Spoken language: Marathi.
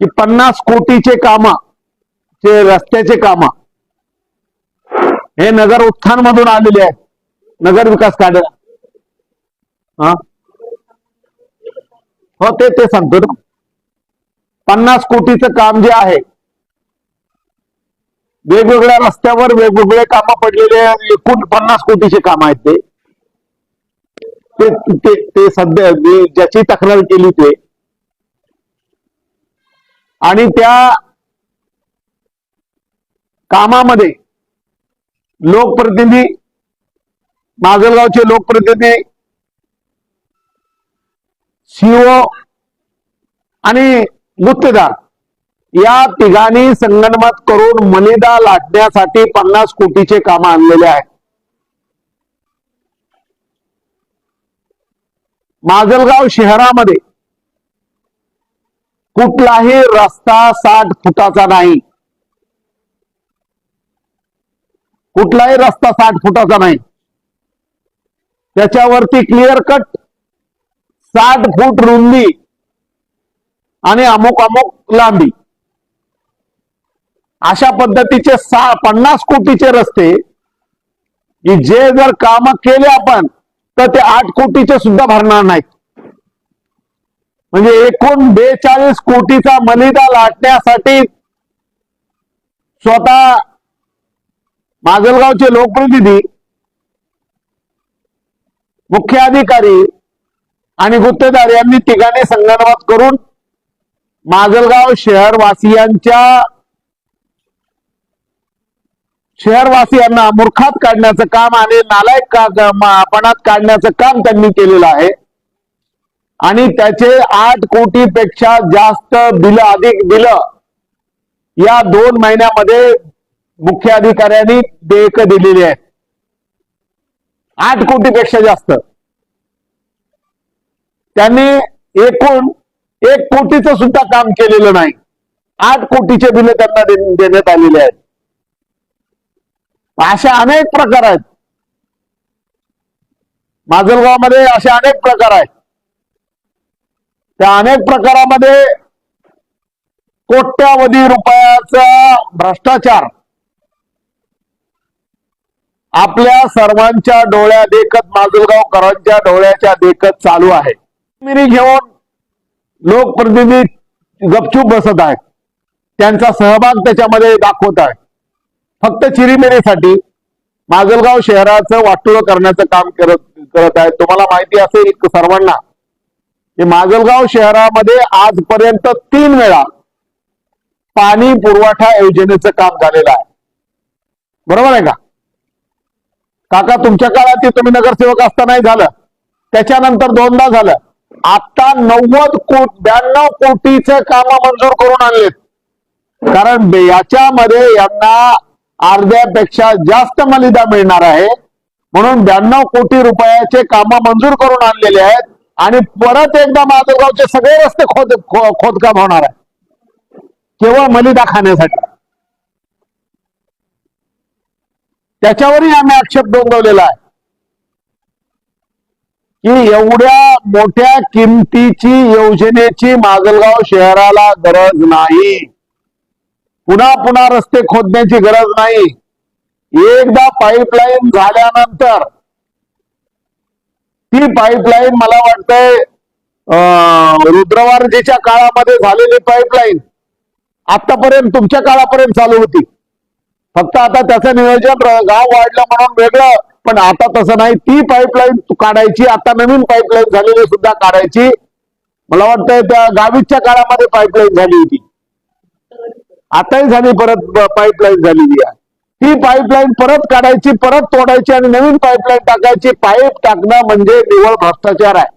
की पन्नास कोटीचे काम ते रस्त्याचे काम हे नगर उत्थान मधून आलेले आहेत. नगर विकास कार्य हा? हो ते ते सांगतो ना. पन्नास कोटीचं काम जे आहे वेगवेगळ्या रस्त्यावर वेगवेगळे काम पडलेले आहेत. एकूण पन्नास कोटीचे काम आहेत ते. ते ते ते सध्या ज्याची तक्रार केली ते आणि त्या कामामध्ये लोकप्रतिनिधी माजलगावचे लोकप्रतिनिधी सीओ आणि गुत्तेदार या तिघांनी संगणमत करून मलिदा लाटण्यासाठी पन्नास कोटीचे काम आणलेले आहेत. माजलगाव शहरामध्ये कुठलाही रस्ता साठ फुटाचा नाही. कुठलाही रस्ता साठ फुटाचा नाही. त्याच्यावरती क्लिअर कट साठ फूट रुंदी आणि अमुक अमुक लांबी. अशा पद्धतीचे सहा पन्नास कोटीचे रस्ते जे जर काम केले आपण तर ते आठ कोटीचे सुद्धा भरणार नाहीत. म्हणजे एकूण बेचाळीस कोटीचा मलिदा लाटण्यासाठी स्वतः माजलगावचे लोकप्रतिनिधी मुख्य अधिकारी आणि गुत्तेदार यांनी तिघांनी संगनमत करून माजलगाव शहरवासियांच्या शहरवासियांना मूर्खात काढण्याचं काम आणि नालायक का- पणात काढण्याचं काम त्यांनी केलेलं आहे. आणि त्याचे आठ कोटी पेक्षा जास्त बिल अधिक बिल या दोन महिन्यामध्ये मुख्य अधिकाऱ्यांनी देयक दिलेली आहेत. आठ कोटीपेक्षा जास्त. त्यांनी एकूण एक कोटीचं सुद्धा काम केलेलं नाही. आठ कोटीचे बिल त्यांना दे- देण्यात आलेले आहेत. असे अनेक प्रकार आहेत. माजलगावमध्ये असे अनेक प्रकार आहेत. त्या अनेक प्रकारामध्ये कोट्यावधी रुपयाचा भ्रष्टाचार आपल्या सर्वांच्या डोळ्या देखत माजलगावकरांच्या डोळ्याच्या देखत चालू आहे. मिरी घेऊन लोकप्रतिनिधी गपचूप बसत आहेत. त्यांचा सहभाग त्याच्यामध्ये दाखवत आहे फक्त चिरीमिरीसाठी माजलगाव शहराचं वाटोळं करण्याचं काम करत करत आहे तुम्हाला माहिती असेल सर्वांना हे माजलगाव शहरामध्ये आजपर्यंत तीन वेळा पाणी पुरवठा योजनेचं काम झालेलं आहे. बरोबर आहे का? काका तुमच्या काळात ते तुम्ही नगरसेवक असतानाही झालं. त्याच्यानंतर दोनदा झालं. आता नव्वद कोट ब्याण्णव कोटीचे काम मंजूर करून आणलेत. कारण याच्यामध्ये यांना अर्ध्यापेक्षा जास्त मलिदा मिळणार आहे. म्हणून ब्याण्णव कोटी रुपयाचे काम मंजूर करून आणलेले आहेत. आणि परत एकदा माजलगावचे सगळे रस्ते खोद खोदकाम होणार आहे. केवळ मलिदा खाण्यासाठी. त्याच्यावरही आम्ही आक्षेप नोंदवलेला आहे. की एवढ्या मोठ्या किमतीची योजनेची माजलगाव शहराला गरज नाही. पुन्हा पुन्हा रस्ते खोदण्याची गरज नाही. एकदा पाईपलाईन झाल्यानंतर ती पाईपलाईन मला वाटतंय रुद्रवारजीच्या काळामध्ये झालेली पाईपलाईन आतापर्यंत तुमच्या काळापर्यंत चालू होती. फक्त आता त्याचं नियोजन गाव वाढलं म्हणून वेगळं पण आता तसं नाही. ती पाईपलाईन काढायची आता नवीन पाईपलाईन झालेली सुद्धा काढायची. मला वाटतंय त्या गावीच्या काळामध्ये पाईपलाईन झाली होती. आताही झाली परत पाईपलाईन झालेली आहे. ती पाईपलाईन परत काढायची परत तोडायची आणि नवीन पाईपलाईन टाकायची. पाईप टाकणं म्हणजे निव्वळ भ्रष्टाचार आहे.